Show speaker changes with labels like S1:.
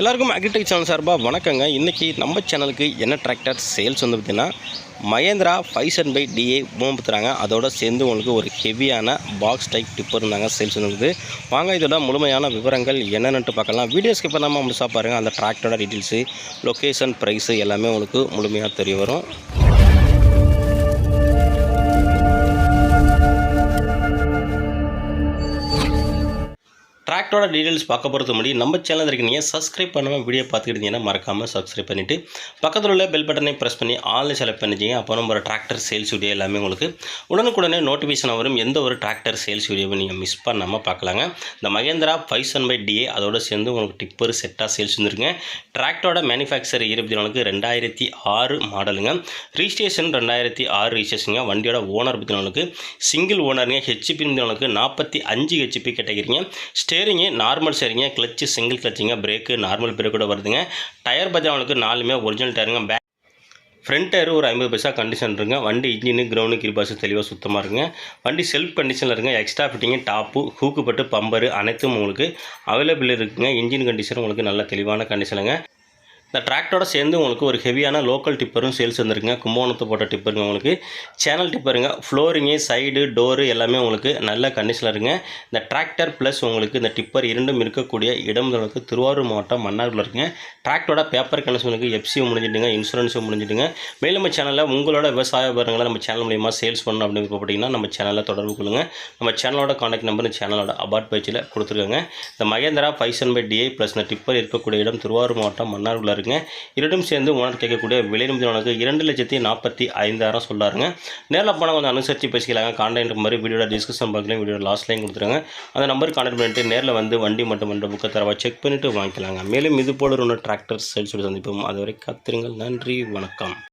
S1: எல்லாருக்கும் agritech channel சார்பாக வணக்கங்க. இன்றைக்கி நம்ம சேனலுக்கு என்ன டிராக்டர் சேல்ஸ் வந்து பார்த்திங்கன்னா Mahindra five seven five DA மூம்பத்துறாங்க அதோட சேர்ந்து உங்களுக்கு ஒரு ஹெவியான பாக்ஸ் டைப் டிப்பர் இருந்தாங்க சேல்ஸ் வந்துருக்குது வாங்க இதோட முழுமையான விவரங்கள் என்னென்னு பார்க்கலாம். வீடியோஸ்க்கு இப்போ நம்ம முழுசாக பாருங்கள் அந்த டிராக்டரோட டீட்டெயில்ஸு லொக்கேஷன் ப்ரைஸு எல்லாமே உங்களுக்கு முழுமையாக தெரிய வரும். டிராக்டரோட டீட்டெயில்ஸ் பார்க்க போகிறது முன்னாடி நம்ம சேனல் இருக்கீங்க சப்ஸ்கிரைப் பண்ணாமல் வீடியோ பார்த்துக்கிட்டீங்கன்னா மறக்காமல் சப்ஸ்கிரைப் பண்ணிவிட்டு பக்கத்தில் உள்ள பெல் பட்டனை ப்ரெஸ் பண்ணி ஆன்லைன் செலக்ட் பண்ணிச்சிங்க அப்போ நம்ம டிராக்டர் சேல்ஸ் வீடியோ எல்லாமே உங்களுக்கு உடனுக்குடனே நோட்டிஃபிகேஷன் வரும். எந்த ஒரு டிராக்டர் சேல்ஸ் வீடியோவை நீங்கள் மிஸ் பண்ணாமல் பார்க்கலாங்க. இந்த Mahindra five seven five DA அதோட சேர்ந்து உங்களுக்கு டிப்பர் செட்டாக சேல்ஸ் வந்துருங்க. டிராக்டரோட மேனுஃபேக்சர் இருபத்தி நாலுக்கு ரெண்டாயிரத்தி ஆறு மாடலுங்க ரிஜிஸ்ட்ரேஷன் ரெண்டாயிரத்தி ஆறு ரிஜிஸ்ட்ரேஷனுங்க வண்டியோட ஓனர் பற்றி நாளுக்கு சிங்கிள் ஓனருங்க ஹெச்பி நாளுக்கு நாற்பத்தி அஞ்சு ஹெச்பி கேட்டகிறீங்க ஸ்டேரிங்கு நார்மல் ஸ்டேரிங்க கிளச்சு சிங்கிள் கிளச்சிங்க பிரேக்கு நார்மல் பிரேக்கோட வருதுங்க. டயர் பஜாவனுக்கு நாலுமே ஒரிஜினல் டயருங்க பேக் ஃப்ரண்ட் டயர் ஒரு ஐம்பது பைசா கண்டிஷன் இருங்க வண்டி இன்ஜினு கிரவுண்டு கிரிபாசு தெளிவாக சுத்தமாக இருங்க வண்டி செல்ஃப் கண்டிஷனில் இருங்க எக்ஸ்ட்ரா ஃபிட்டிங்கு டாப்பு ஹூக்கு பட்டு பம்பரு அனைத்தும் உங்களுக்கு அவைலபிள் இருக்குங்க. இன்ஜின் கண்டிஷன் உங்களுக்கு நல்ல தெளிவான கண்டிஷனுங்க இந்த டிராக்டரோட சேர்ந்து உங்களுக்கு ஒரு ஹெவியான லோக்கல் டிப்பரும் சேல்ஸ் வந்துருக்குங்க. கும்போணத்தை போட்ட டிப்பருங்க உங்களுக்கு. சேனல் டிப்பருங்க. ஃப்ளோரிங்கு சைடு டோரு எல்லாமே உங்களுக்கு நல்ல கண்டிஷனில் இருங்க இந்த டிராக்டர் ப்ளஸ் உங்களுக்கு இந்த டிப்பர் இரண்டும் இருக்கக்கூடிய இடம் உங்களுக்கு திருவாரூர் மாவட்டம் மன்னார்குள்ள இருக்குங்க. டிராக்டரோட பேப்பர் கண்டிஷனுக்கு எஃப்சியும் முடிஞ்சிட்டுங்க இன்சூரன்ஸும் முடிஞ்சிடுங்க மேலும் நம்ம சேனலில் உங்களோட விவசாய விவரங்களை நம்ம சேனல் மூலியமாக சேல்ஸ் பண்ணணும் அப்படின்னு விருப்பப்பட்டீங்கன்னா நம்ம சேனலில் தொடர்பு கொள்ளுங்கள் நம்ம சேனலோட காண்டாக்ட் நம்பர் இந்த சேனலோட அபார்ட் பேஜில் கொடுத்துருக்காங்க. இந்த Mahindra bison by DI plus இந்த டிப்பர் இருக்கக்கூடிய இடம் திருவாரூர் மாவட்டம் மன்னார்குள்ள இருக்குங்க இரண்டும் சேர்ந்து ஓனர் கேட்கக்கூடிய விலை நிமிடங்களுக்கு இரண்டு லட்சத்தி நாற்பத்தி ஐந்தாயிரம் சொல்லாருங்க. நேரில் போனால் கொஞ்சம் அனுசரித்து பேசிக்கலாங்க. கான்டாக்ட் மாதிரி வீடியோட டிஸ்கஷன் பார்க்கலாம் வீடியோ லாஸ்ட்லையும் கொடுத்துருங்க. அந்த நம்பர் கான்டாக்ட் பண்ணிட்டு நேரில் வந்து வண்டி மட்டும் என்ற புக்கை தரவா செக் பண்ணிவிட்டு வாங்கிக்கலாங்க. மேலும் இது போல ஒன்று டிராக்டர் சொல்லி சந்திப்போம். அதுவரை காத்திருங்கள். நன்றி. வணக்கம்.